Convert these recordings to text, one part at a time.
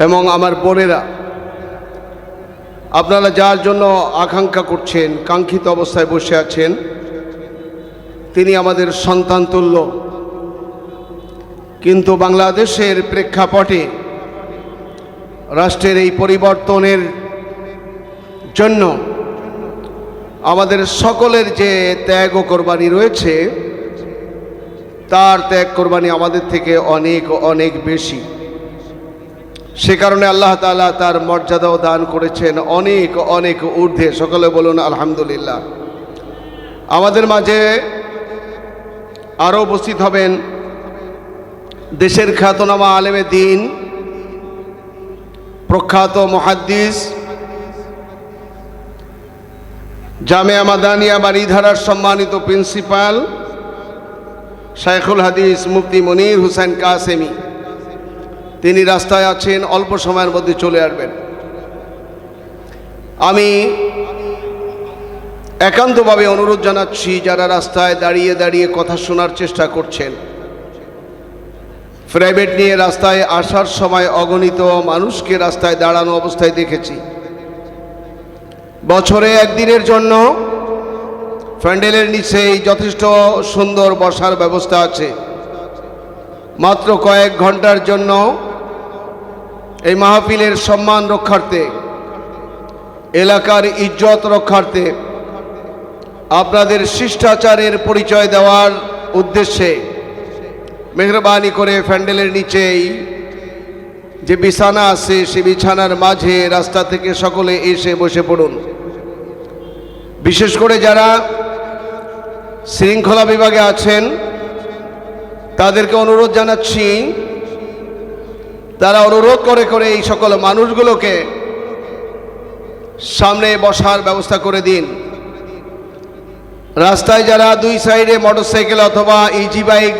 এবং আমার বোনেরা, আপনারা যার জন্য আকাঙ্ক্ষা করছেন, কাঙ্ক্ষিত অবস্থায় বসে আছেন, তিনি আমাদের সন্তান তুল্য। কিন্তু বাংলাদেশের প্রেক্ষাপটে রাষ্ট্রের এই পরিবর্তনের জন্য আমাদের সকলের যে ত্যাগ ও কোরবানি রয়েছে, তার ত্যাগ কোরবানি আমাদের থেকে অনেক অনেক বেশি। সে কারণে আল্লাহ তাআলা তার মর্যাদাও দান করেছেন অনেক অনেক ঊর্ধ্বে। সকলে বলুন, আলহামদুলিল্লাহ। আমাদের মাঝে আরও উপস্থিত হবেন দেশের খ্যাতনামা আলেমে দিন, প্রখ্যাত মহাদ্দিস জামিয়া মাদানিয়া বাড়িধারার সম্মানিত প্রিন্সিপাল, শাইখুল হাদিস মুফতি মনির হুসেন কাসেমি। তিনি রাস্তায় আছেন, অল্প সময়ের মধ্যে চলে আসবেন। আমি একান্তভাবে অনুরোধ জানাচ্ছি, যারা রাস্তায় দাঁড়িয়ে দাঁড়িয়ে কথা শোনার চেষ্টা করছেন, প্রাইভেট নিয়ে রাস্তায় আসার সময় অগণিত মানুষকে রাস্তায় দাঁড়ানো অবস্থায় দেখেছি। বছরে একদিনের জন্য প্যান্ডেলের নিচেই যথেষ্ট সুন্দর বসার ব্যবস্থা আছে। মাত্র কয়েক ঘণ্টার জন্য এই মাহফিলের সম্মান রক্ষার্থে, এলাকার ইজ্জত রক্ষার্থে আপনাদের শিষ্টাচারের পরিচয় দেওয়ার উদ্দেশ্যে মেহরবানি করে প্যান্ডেলের নিচেই যে বিছানা আছে, সে বিছানার মাঝে রাস্তা থেকে সকলে এসে বসে পড়ুন। বিশেষ করে যারা শৃঙ্খলা বিভাগে আছেন, তাদেরকে অনুরোধ জানাচ্ছি তারা অনুরোধ করে করে এই সকল মানুষগুলোকে সামনে বসার ব্যবস্থা করে দিন। রাস্তায় যারা দুই সাইডে মোটরসাইকেল অথবা ইজি বাইক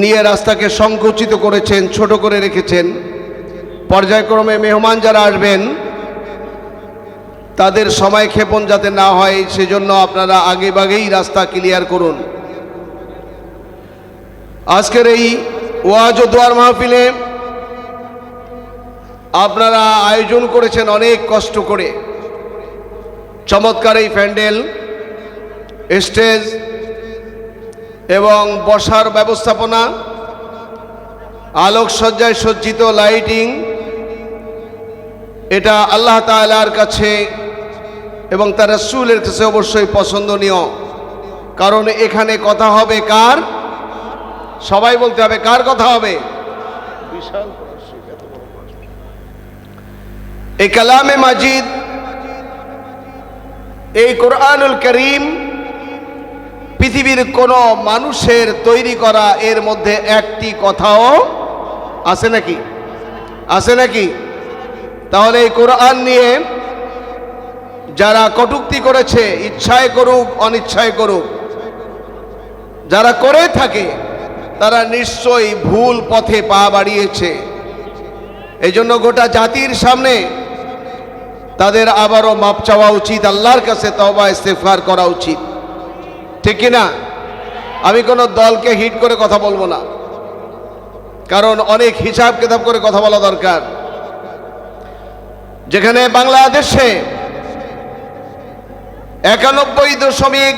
নিয়ে রাস্তাকে সংকুচিত করেছেন, ছোট করে রেখেছেন, পর্যায়ক্রমে মেহমান যারা আসবেন, তাদের সময় ক্ষেপণ যাতে না হয়, সেজন্য আপনারা আগে বাগেই রাস্তা ক্লিয়ার করুন। আজকের এই ওয়াজ ও দোয়ার মাহফিলে আপনারা আয়োজন করেছেন অনেক কষ্ট করে। চমৎকার এই প্যান্ডেল, স্টেজ এবং বসার ব্যবস্থাপনা, আলোকসজ্জায় সজ্জিত লাইটিং, এটা আল্লাহ তালার কাছে এবং তার রসুলের কাছে অবশ্যই পছন্দনীয়। কারণ এখানে কথা হবে কার? সবাই বলতে হবে কার কথা হবে? বিশাল এই কালামে মাজিদ এই কোরআনুল করিম পৃথিবীর কোন মানুষের তৈরি করা এর মধ্যে একটি কথাও আছে নাকি? আছে নাকি? তাহলে এই কোরআন নিয়ে যারা কটুক্তি করেছে ইচ্ছায় করুক অনিচ্ছায় করুক যারা করে থাকে তারা নিশ্চয়ই ভুল পথে পা বাড়িয়েছে। এই জন্য গোটা জাতির সামনে তাদের আবারও মাপ চাওয়া উচিত, আল্লাহর কাছে তবা ইস্তেফার করা উচিত। ঠিক কিনা আমি কোনো দলকে হিট করে কথা বলব না। কারণ অনেক হিসাব কিতাব করে কথা বলা দরকার। যেখানে বাংলাদেশে একানব্বই দশমিক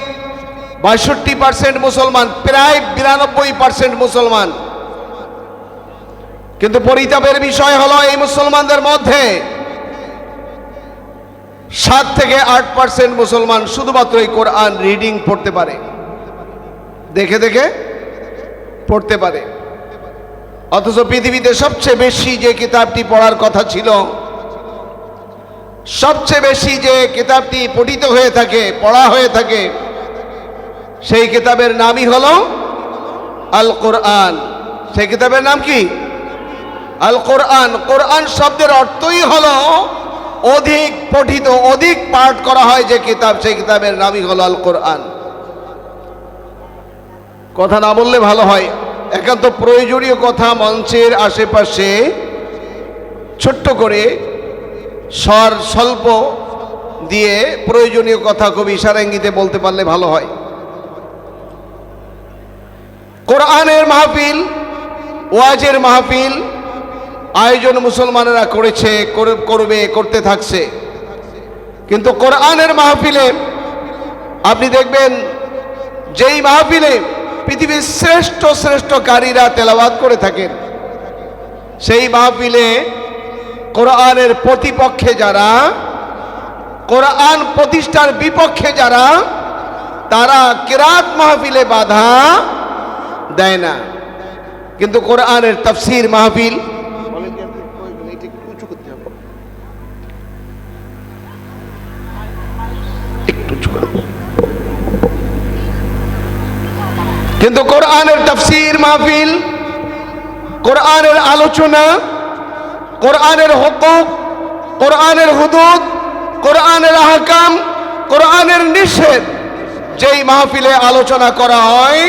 বাষট্টি পার্সেন্ট মুসলমান, প্রায় বিরানব্বই পার্সেন্ট মুসলমান। কিন্তু পরিতাপের বিষয় হলো এই মুসলমানদের মধ্যে সাত থেকে আট পার্সেন্ট মুসলমান শুধুমাত্র এই কোরআন রিডিং পড়তে পারে। দেখে দেখে পড়তে পারে। অথচ পৃথিবীতে সবচেয়ে বেশি যে কিতাবটি পড়ার কথা ছিল, সবচেয়ে বেশি যে কিতাবটি পঠিত হয়ে থাকে, পড়া হয়ে থাকে সেই কিতাবের নামই হল আল কোরআন সেই কিতাবের নাম কি? আল কোরআন কোরআন শব্দের অর্থই হল অধিক পঠিত, অধিক পাঠ করা হয় যে কিতাব, সেই কিতাবের নামই হল আল কোরআন কথা না বললে ভালো হয়। একান্ত প্রয়োজনীয় কথা মঞ্চের আশেপাশে ছোট্ট করে স্বর স্বল্প দিয়ে প্রয়োজনীয় কথা খুব ইশারাঙ্গিতে বলতে পারলে ভালো হয়। কোরআনের মাহফিল, ওয়াজের মাহফিল আয়োজন মুসলমানেরা করেছে করবে, করতে থাকছে। কিন্তু কোরআনের মাহফিলে আপনি দেখবেন, যেই মাহফিলে পৃথিবীর শ্রেষ্ঠ শ্রেষ্ঠ কারীরা তেলাওয়াত করে থাকেন, সেই মাহফিলে কোরআনের প্রতিপক্ষে যারা, কোরআন প্রতিষ্ঠার বিপক্ষে যারা, তারা কেরাত মাহফিলে বাধা দেয় না। কিন্তু কোরআনের তফসির মাহফিল কিন্তু কোরআনের তফসির মাহফিল, কোরআনের আলোচনা, কোরআনের হকুক, কোরআনের হুদুদ, কোরআনের আহকাম, কোরআনের নিষেধ, যেই মাহফিলে আলোচনা করা হয়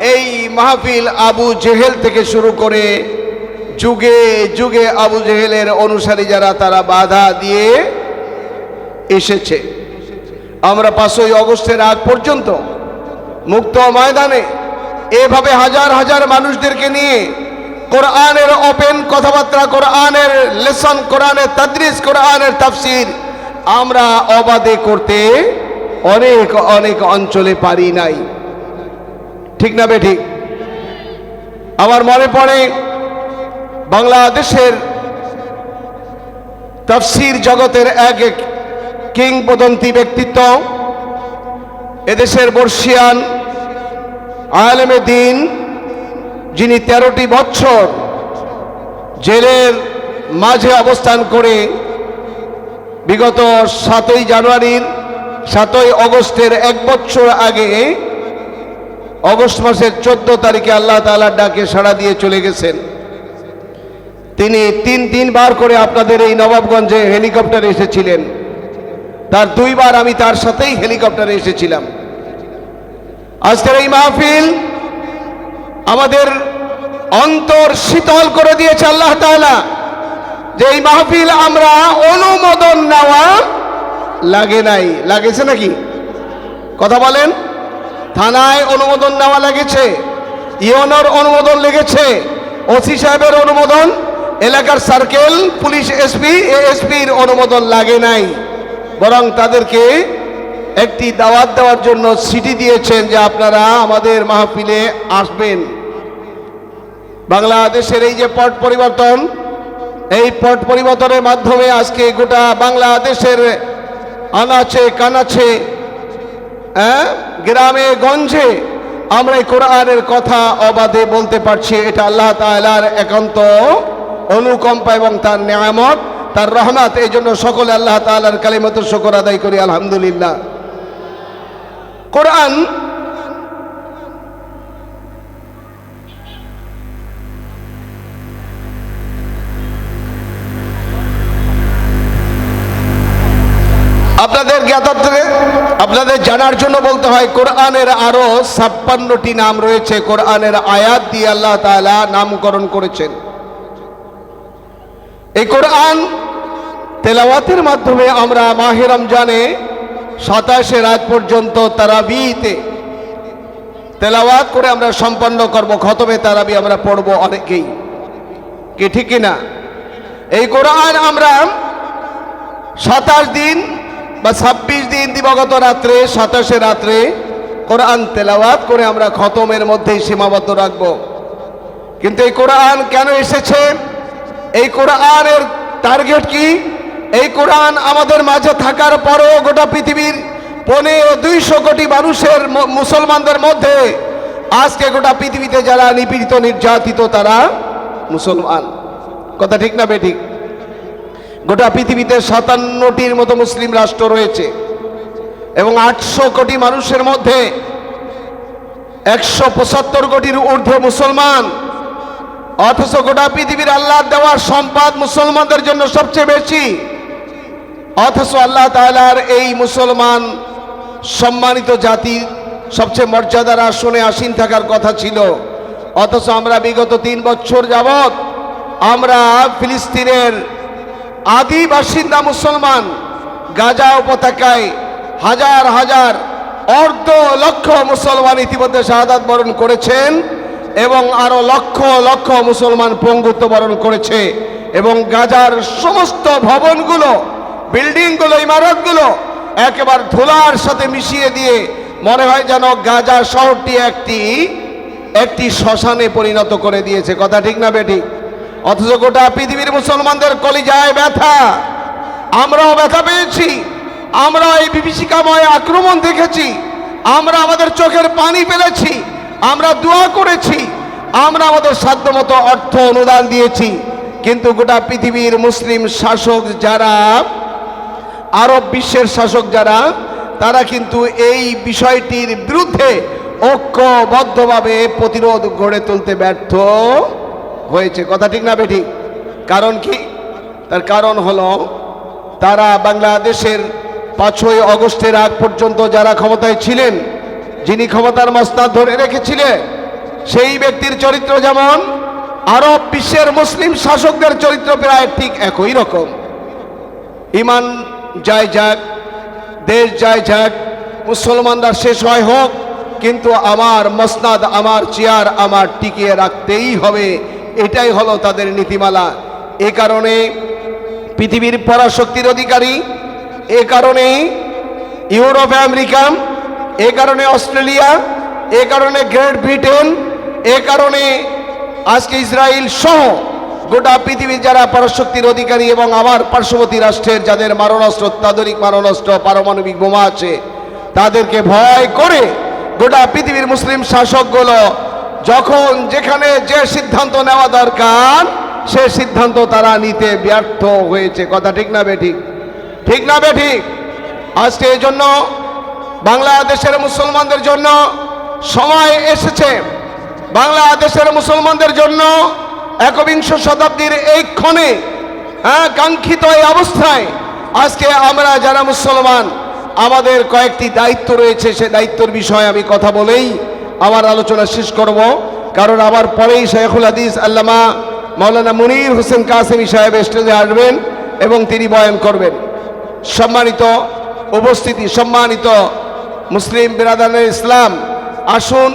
এই মাহফিল আবু জেহেল থেকে শুরু করে যুগে যুগে আবু জেহেলের অনুসারী যারা, তারা বাধা দিয়ে এসেছে। আমরা পাঁচই অগস্টের আগ পর্যন্ত মুক্ত ময়দানে এভাবে হাজার হাজার মানুষদেরকে নিয়ে কোরআনের ওপেন কথাবার্তা, কোরআনের লেসন, কোরআনের তাদরিস, কোরআনের তাফসির আমরা অবাধে করতে অনেক অনেক অঞ্চলে পারি নাই। ঠিক না বে ঠিক আমার মনে পড়ে বাংলাদেশের তফসির জগতের এক এক কিংবদন্তি ব্যক্তিত্ব, এদেশের বর্ষিয়ান আলেমে দিন, যিনি তেরোটি বছর জেলের মাঝে অবস্থান করে বিগত সাতই জানুয়ারির সাতই অগস্টের এক বছর আগে অগস্ট মাসের চোদ্দ তারিখে আল্লাহ তালার ডাকে সাড়া দিয়ে চলে গেছেন। তিনি তিন তিনবার করে আপনাদের এই নবাবগঞ্জে হেলিকপ্টারে এসেছিলেন। তার দুইবার আমি তার সাথেই হেলিকপ্টারে এসেছিলাম। আজকের এই মাহফিল আমাদের অন্তর শীতল করে দিয়েছে আল্লাহ তাআলা। যে এই মাহফিল আমরা অনুমোদন নেওয়া লাগে নাই। লাগেছে নাকি? কথা বলেন। থানায় অনুমোদন নেওয়া লেগেছে। ইউনোর অনুমোদন লেগেছে। ওসি সাহেবের অনুমোদন, এলাকার সার্কেল, পুলিশ এসপি, এএসপির অনুমোদন লাগে নাই। বরং তাদেরকে একটি দাওয়াত দেওয়ার জন্য সিটি দিয়েছেন যে আপনারা আমাদের মাহফিলে আসবেন। বাংলাদেশের এই যে পট পরিবর্তন, এই পট পরিবর্তনের মাধ্যমে আজকে গোটা বাংলাদেশের আনাচে কানাচে হ্যাঁ? গ্রামে, গঞ্জে আমরা এই কোরআনের কথা অবাধে বলতে পারছি। এটা আল্লাহ তালার একান্ত অনুকম্পা এবং তার নিয়ামত, তার রহমত। এই জন্য সকলে আল্লাহ তালার কালিমত শকর আদায় করি, আলহামদুলিল্লাহ। কোরআন জানার জন্য বলতে হয়, কোরআনের আরও ছাপ্পান্নটি নাম রয়েছে। কোরআনের আয়াত দিয়ে আল্লাহ তাআলা নামকরণ করেছেন। এই কোরআন তেলাওয়াতের মাধ্যমে আমরা মাহে রমজানে সাতাশে রাত পর্যন্ত তারাবিতে তেলাওয়াত করে আমরা সম্পন্ন করব। খতমে তারাবি আমরা পড়ব অনেকেই। কি ঠিক কিনা? এই কোরআন আমরা সাতাশ দিন বা ছাব্বিশ দিন দিবগত রাত্রে, সাতাশে রাত্রে কোরআন তেলাওয়াত করে আমরা খতমের মধ্যেই সীমাবদ্ধ রাখব। কিন্তু এই কোরআন কেন এসেছে? এই কোরআনের টার্গেট কি? এই কোরআন আমাদের মাঝে থাকার পরও গোটা পৃথিবীর পনেরো দুইশো কোটি মানুষের মুসলমানদের মধ্যে আজকে গোটা পৃথিবীতে যারা নিপীড়িত, নির্যাতিত, তারা মুসলমান। কথা ঠিক না বেঠিক গোটা পৃথিবীতে সাতান্নটির মতো মুসলিম রাষ্ট্র রয়েছে এবং আটশো কোটি মানুষের মধ্যে একশো পঁচাত্তর কোটির ঊর্ধ্বে মুসলমান, অথচ গোটা পৃথিবীর আল্লাহ দেওয়ার সম্পদ মুসলমানদের জন্য সবচেয়ে বেশি। অথচ আল্লাহ তাআলার এই মুসলমান সম্মানিত জাতি সবচেয়ে মর্যাদার আসনে আসীন থাকার কথা ছিল। অথচ আমরা বিগত তিন বছর যাবৎ আমরা ফিলিস্তিনের আদি বাসিন্দা মুসলমান, গাজা উপত্যকায় হাজার হাজার অর্ধ লক্ষ মুসলমান ইতিমধ্যে শাহাদাত বরণ করেছেন এবং আরও লক্ষ লক্ষ মুসলমান পঙ্গুত্ব বরণ করেছে এবং গাজার সমস্ত ভবনগুলো, বিল্ডিংগুলো, ইমারতগুলো একেবারে ধুলার সাথে মিশিয়ে দিয়ে মনে হয় যেন গাজা শহরটি একটি একটি শ্মশানে পরিণত করে দিয়েছে। কথা ঠিক না বেটি অথচ গোটা পৃথিবীর মুসলমানদের কলিজায় ব্যথা। আমরাও ব্যথা পেয়েছি। আমরা এই বিভীষিকাময় আক্রমণ দেখেছি। আমরা আমাদের চোখের পানি ফেলেছি। আমরা দোয়া করেছি। আমরা আমাদের সাধ্যমতো অর্থ অনুদান দিয়েছি। কিন্তু গোটা পৃথিবীর মুসলিম শাসক যারা, আরব বিশ্বের শাসক যারা, তারা কিন্তু এই বিষয়টির বিরুদ্ধে ঐক্যবদ্ধভাবে প্রতিরোধ গড়ে তুলতে ব্যর্থ। হয়েছে। কথা ঠিক না বেঠিক কারণ কি? তার কারণ হলো, তারা বাংলাদেশের পাঁচই অগস্টের আগ পর্যন্ত যারা ক্ষমতায় ছিলেন, যিনি ক্ষমতার মস্তাদ ধরে রেখেছিলেন, সেই ব্যক্তির চরিত্র যেমন, আরব বিশ্বের মুসলিম শাসকদের চরিত্র প্রায় ঠিক একই রকম। ইমান যায় যাক, দেশ যায় যাক, মুসলমানরা শেষ হয় হোক, কিন্তু আমার মসনাদ, আমার চেয়ার আমার টিকিয়ে রাখতেই হবে। এটাই হলো তাদের নীতিমালা। এ কারণে পৃথিবীর পরাশক্তির অধিকারী, এ কারণে ইউরোপ, আমেরিকা, এ কারণে অস্ট্রেলিয়া, এ কারণে গ্রেট ব্রিটেন, এ কারণে আজকে ইসরায়েল সহ গোটা পৃথিবীর যারা পরাশক্তির অধিকারী এবং আমার পার্শ্ববর্তী রাষ্ট্রের যাদের মারণাস্ত্র, অত্যাধুনিক মারণাস্ত্র, পারমাণবিক বোমা আছে, তাদেরকে ভয় করে গোটা পৃথিবীর মুসলিম শাসকগুলো যখন যেখানে যে সিদ্ধান্ত নেওয়া দরকার, সে সিদ্ধান্ত তারা নিতে ব্যর্থ হয়েছে। কথা ঠিক না বেঠিক? ঠিক না বেঠিক? আজকে এই জন্য বাংলাদেশের মুসলমানদের জন্য সময় এসেছে। বাংলাদেশের মুসলমানদের জন্য একবিংশ শতাব্দীর এই ক্ষণে হ্যাঁ কাঙ্ক্ষিত এই অবস্থায় আজকে আমরা যারা মুসলমান, আমাদের কয়েকটি দায়িত্ব রয়েছে। সে দায়িত্বের বিষয়ে আমি কথা বলেই আমার আলোচনা শেষ করব। কারণ আমার পরেই শেখুল হাদিস আল্লামা মৌলানা মুনির হোসেন কাসেমি সাহেব স্টেজে আসবেন এবং তিনি বয়ান করবেন। সম্মানিত উপস্থিতি, সম্মানিত মুসলিম বিরাদানের ইসলাম, আসুন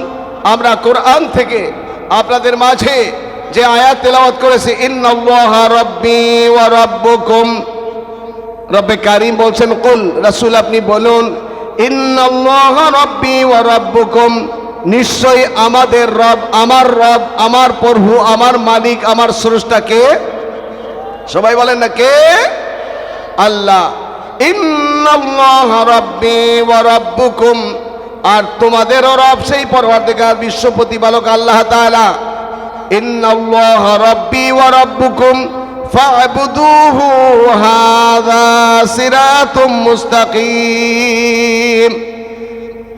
আমরা কোরআন থেকে আপনাদের মাঝে যে আয়াত তেলাওয়াত করেছে রব্বে কারিম বলছেন, কুল, রাসূল আপনি বলুন, ইন্নাল্লাহা রাব্বি ওয়া রাব্বুকুম। নিশ্চয়ই আমাদের রব, আমার রব, আমার প্রভু, আমার মালিক, আমার স্রষ্টা কে? সবাই বলেন না কে? আল্লাহ। রাব্বুকুম। আর তোমাদেরও রব সেই পরবর্তীকার বিশ্ব প্রতিপালক আল্লাহ তাআলা। ইন্নাল্লাহা রাব্বি ওয়া রাব্বুকুম। ফা'বুদুহু হাযা সিরাতুম মুস্তাকিম।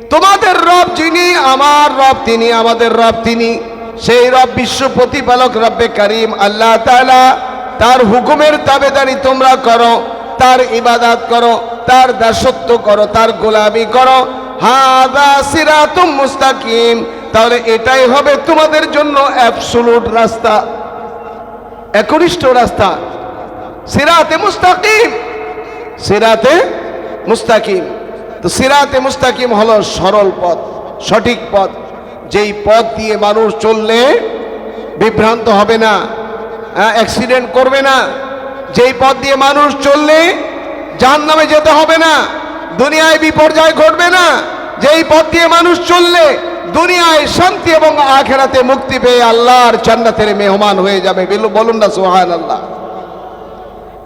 তোমাদের রব যিনি, আমার রব তিনি, আমাদের রব তিনি। সেই রব বিশ্ব প্রতিপালক রব্বে করিম, আল্লাহ তাআলা তার হুকুমের তাবেদারি তোমরা করো, তার ইবাদাত করো, তার দাসত্ব করো, তার গোলামি করো। হাদা সিরাতুম মুস্তাকিম। তাহলে এটাই হবে তোমাদের জন্য অ্যাবসোলুট রাস্তা, একনিষ্ঠ রাস্তা। সিরাতে মুস্তাকিম। সিরাতে মুস্তাকিম। তো সিরাতে মুস্তাকিম হলো সরল পথ, সঠিক পথ। যেই পথ দিয়ে মানুষ চললে বিভ্রান্ত হবে না অ্যাক্সিডেন্ট করবে না। যেই পথ দিয়ে মানুষ চললে জান নামে যেতে হবে না, দুনিয়ায় বিপর্যয় ঘটবে না। যেই পথ দিয়ে মানুষ চললে দুনিয়ায় শান্তি এবং আখেরাতে মুক্তি পেয়ে আল্লাহর জান্নাতের মেহমান হয়ে যাবে। বিলু- বলুন না সোহান আল্লাহ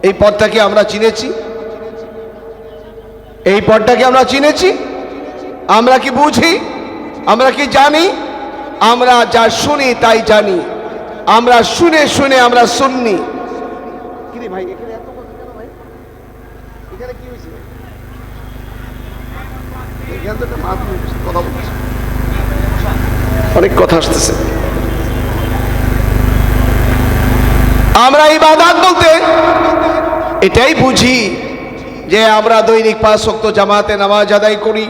এই পথটাকে আমরা চিনেছি। এই পদটাকে আমরা চিনেছি আমরা কি বুঝি আমরা কি জানি আমরা যা শুনি তাই জানি আমরা শুনে শুনে আমরা শুননি। ভাই এখানে এত কথা কেন ভাই? এখানে কি হয়েছে? এখানে তো একটা কথা বলছে। অনেক কথা আসতেছে। আমরা ইবাদত বলতে এটাই বুঝি যে আমরা দৈনিক পাঁচ শক্ত জামাতে নামাজ আদায় করি,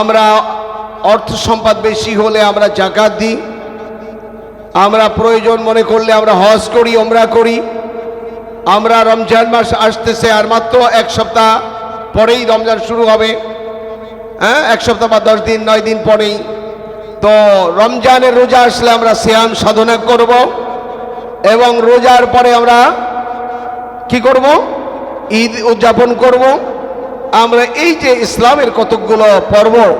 আমরা অর্থ সম্পদ বেশি হলে আমরা জাকাত দিই, আমরা প্রয়োজন মনে করলে আমরা হজ করি ওমরা করি, আমরা রমজান মাস আসতেছে আর মাত্র এক সপ্তাহ পরেই রমজান শুরু হবে। হ্যাঁ এক সপ্তাহ বা দশ দিন, নয় দিন পরেই। তো রমজানের রোজা আসলে আমরা শ্যাম সাধনা করব এবং রোজার পরে আমরা কি করব? ঈদ উদযাপন করব। আমরা এই যে ইসলামের কতকগুলো পর্ব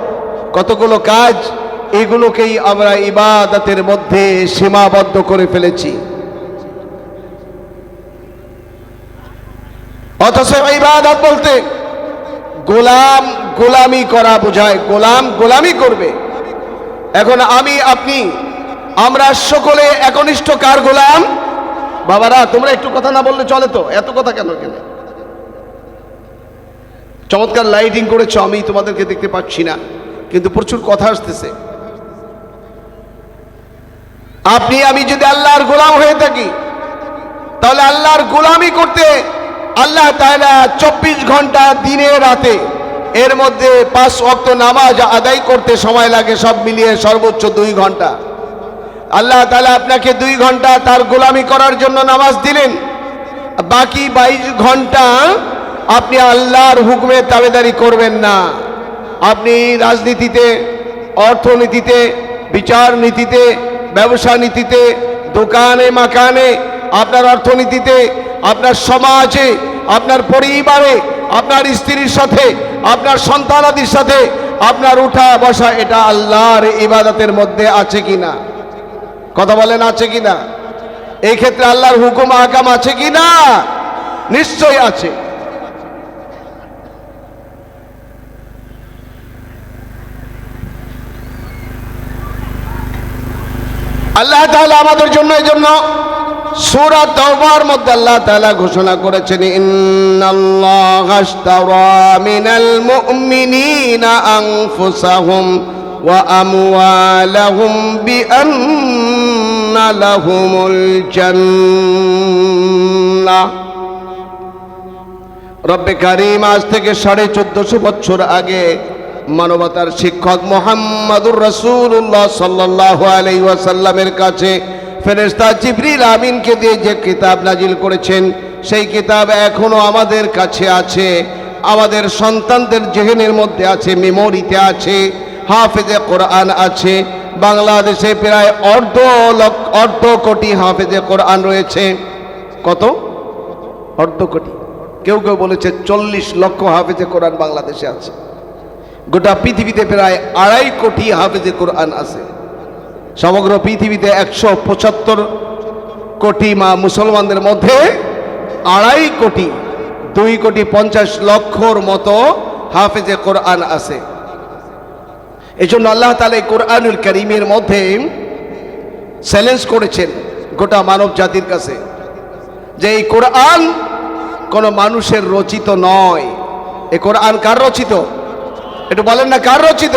কতগুলো কাজ, এগুলোকেই আমরা ইবাদতের মধ্যে সীমাবদ্ধ করে ফেলেছি। অথচ ইবাদত বলতে গোলাম গোলামি করা বোঝায়, গোলাম গোলামি করবে। এখন আমি, আপনি, আমরা সকলে একনিষ্ঠ কার গোলাম? বাবারা, তোমরা একটু কথা না বললে চলে তো, এত কথা কেন কেন চমৎকার লাইটিং করেছ, আমি তোমাদেরকে দেখতে পাচ্ছি না। কিন্তু প্রচুর কথা আসতেছে। আপনি, আমি যদি আল্লাহর গোলাম হয়ে থাকি, তাহলে আল্লাহর গোলামি করতে আল্লাহ তাআলা চব্বিশ ঘণ্টা দিনে, রাতে এর মধ্যে পাঁচ অক্ত নামাজ আদায় করতে সময় লাগে, সব মিলিয়ে সর্বোচ্চ দুই ঘণ্টা। আল্লাহ তাআলা আপনাকে দুই ঘণ্টা তার গোলামি করার জন্য নামাজ দিলেন। বাকি বাইশ ঘণ্টা আপনি আল্লাহর হুকুমে তাবেদারি করবেন না। আপনি রাজনীতিতে, অর্থনীতিতে, বিচার নীতিতে, ব্যবসা নীতিতে, দোকানে, মাকানে, আপনার অর্থনীতিতে, আপনার সমাজে, আপনার পরিবারে, আপনার স্ত্রীর সাথে, আপনার সন্তানাদির সাথে আপনার উঠা বসা, এটা আল্লাহর ইবাদতের মধ্যে আছে কিনা? কথা বলেন, আছে কিনা? এই ক্ষেত্রে আল্লাহর হুকুম আকাম আছে কিনা? নিশ্চয় আছে। আল্লাহ তাআলা আমাদের জন্য এই জন্য সূরা তাওবার মধ্যে আল্লাহ তাআলা ঘোষণা করেছেন, ইন্নাল্লাহা আশতারা মিনাল মুমিনিনা আনফুসাহুম ওয়া আমওয়ালাহুম বিআন্না লাহুমুল জান্নাহ। রব্বে কারিম, আজ থেকে সাড়ে চোদ্দশো বছর আগে মানবতার শিক্ষক মোহাম্মদুর রসুল্লাহ সাল্লাহ আলাইসাল্লামের কাছে ফেরেস্তা জিবরিল আমিনকে দিয়ে যে কিতাব নাজিল করেছেন, সেই কিতাব এখনও আমাদের কাছে আছে। আমাদের সন্তানদের জেহেনের মধ্যে আছে, মেমোরিতে আছে, হাফেজে কোরআন আছে। বাংলাদেশে প্রায় অর্ধ লক্ষ, অর্ধ কোটি হাফেজে কোরআন রয়েছে। কত? অর্ধ কোটি। কেউ কেউ বলেছে চল্লিশ লক্ষ হাফেজে কোরআন বাংলাদেশে আছে। গোটা পৃথিবীতে প্রায় আড়াই কোটি হাফেজে কোরআন আছে। সমগ্র পৃথিবীতে একশো পঁচাত্তর কোটি মা মুসলমানদের মধ্যে আড়াই কোটি, দুই কোটি পঞ্চাশ লক্ষর মতো হাফেজে কোরআন আছে। এই জন্য আল্লাহ তালা কোরআনুল করিমের মধ্যে চ্যালেঞ্জ করেছেন গোটা মানব জাতির কাছে যে এই কোরআন কোনো মানুষের রচিত নয়। এ কোরআন কার রচিত? একটু বলেন না, কার রচিত?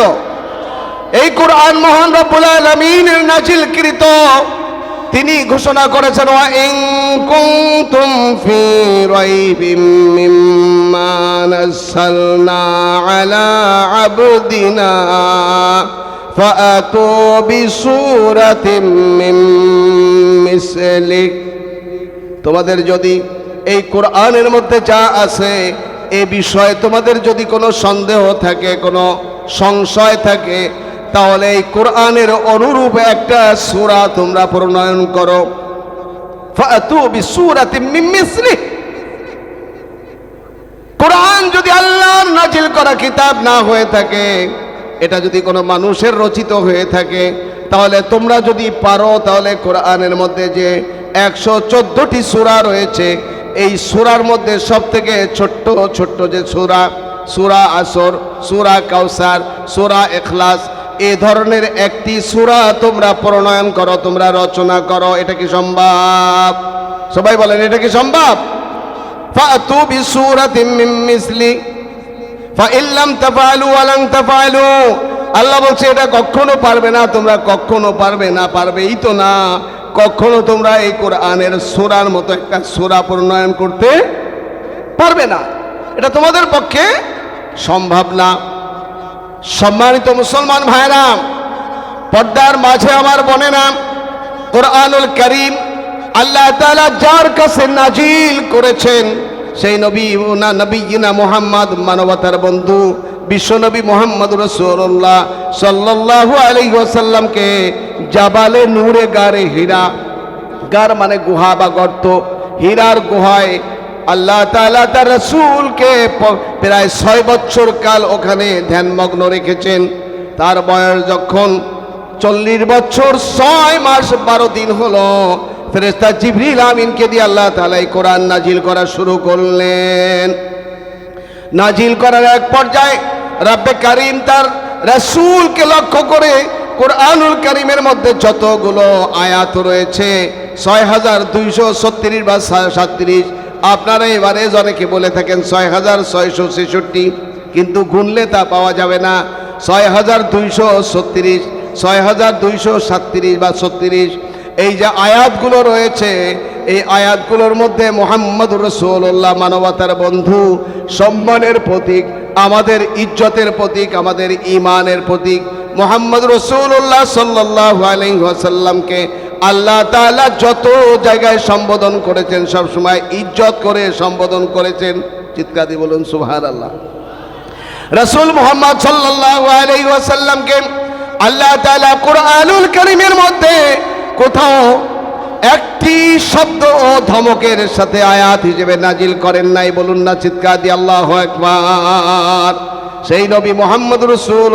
এই কোরআন মহান রব্বুল আলামিনের নাজিলকৃত। তিনি ঘোষণা করেছেন, ওয়া ইন কুনতুম ফি রাইবিম মিম্মা নাযালনা আলা আবদিনা ফাআতু বিসূরাতিম মিন মিসলিক। তোমাদের যদি এই কোরআনের মধ্যে যা আছে এ বিষয়ে তোমাদের যদি কোনো সন্দেহ থাকে, কোনো সংশয় থাকে, তাহলে এই কোরআনের অনুরূপ একটা সুরা তোমরা প্রণয়ন করো। কোরআন যদি আল্লাহর নাজিল করা কিতাব না হয়ে থাকে, এটা যদি কোনো মানুষের রচিত হয়ে থাকে, তাহলে তোমরা যদি পারো, তাহলে কোরআনের মধ্যে যে একশো চোদ্দটি সুরা রয়েছে এই সুরার মধ্যে সব থেকে ছোট্ট ছোট্ট যে সুরা সুরা আসর, সুরা কাউসার, সুরা এখলাস, এ ধরনের একটি সুরা তোমরা প্রণয়ন করো, তোমরা রচনা করো, এটা কি সম্ভব? সবাই বলেন, এটা কি সম্ভব? আল্লাহ বলছে, এটা কখনো পারবে না, তোমরা কখনো পারবে না, পারবেই তো না। কখনো তোমরা এই কোরআনের সূরার মতো একটা সূরা প্রণয়ন করতে পারবে না। এটা তোমাদের পক্ষে সম্ভব না। সম্মানিত মুসলমান ভাইরা পর্দার মাঝে আমার বনে নাম কোরআনুল করিম আল্লাহ তাআলা যার কাছে নাজিল করেছেন, সেই নবী না নবী ইনা মোহাম্মদ মানবতার বন্ধু বিশ্বনবী মোহাম্মদ রসুল্লাহ সাল্লাল্লাহু আলাইহি ওয়াসাল্লামকে জাবালে নূরে গারে হীরা। গার মানে গুহা বা গর্ত। হীরার গুহায় আল্লাহ তাআলা তার রাসূলকে প্রায় ছয় বছর কাল ওখানে ধ্যানমগ্ন রেখেছেন। তার বয়স যখন চল্লিশ বছর, ছয় মাস বারো দিন হলো ফেরেস্তা জিবরিল আমিনকে দিয়ে আল্লাহ তালাই কোরআন নাজিল করা শুরু করলেন। নাজিল করার এক পর্যায়ে রাব্বে কারিম তার রাসূলকে লক্ষ্য করে কোরআনুল কারিমের মধ্যে যতগুলো আয়াত রয়েছে ছয় হাজার দুইশো ছত্রিশ বা সাতত্রিশ, আপনারা এবারে অনেকে বলে থাকেন ছয় হাজার ছয়শো ছেষট্টি, কিন্তু গুনলে তা পাওয়া যাবে না। ছয় হাজার দুইশো ছত্রিশ ছয় হাজার দুইশো সাতত্রিশ বা ছত্রিশ, এই যে আয়াতগুলো রয়েছে, এই আয়াতগুলোর মধ্যে মোহাম্মদ রসুল্লাহ মানবতার বন্ধু, সম্মানের প্রতীক, আমাদের ইজ্জতের প্রতীক, আমাদের ইমানের প্রতীক মোহাম্মদ রসুল্লাহ সাল্লাহ আলহাসাল্লামকে আল্লাহ তাআলা যত জায়গায় সম্বোধন করেছেন, সব সময় ইজ্জত করে সম্বোধন করেছেন। চিৎকাদি বলুন সুভার আল্লাহ রসুল মোহাম্মদ সাল্লাল্লাহু আলাইহি ওয়াসাল্লামকে আল্লাহ তাআলা কোরআনুল কারীমের মধ্যে কোথাও একটি শব্দ ও ধমকের সাথে আয়াত হিসেবে নাজিল করেন নাই। বলুন না, চিৎকার দিয়ে আল্লাহু আকবার। সেই নবী মোহাম্মদ রসুল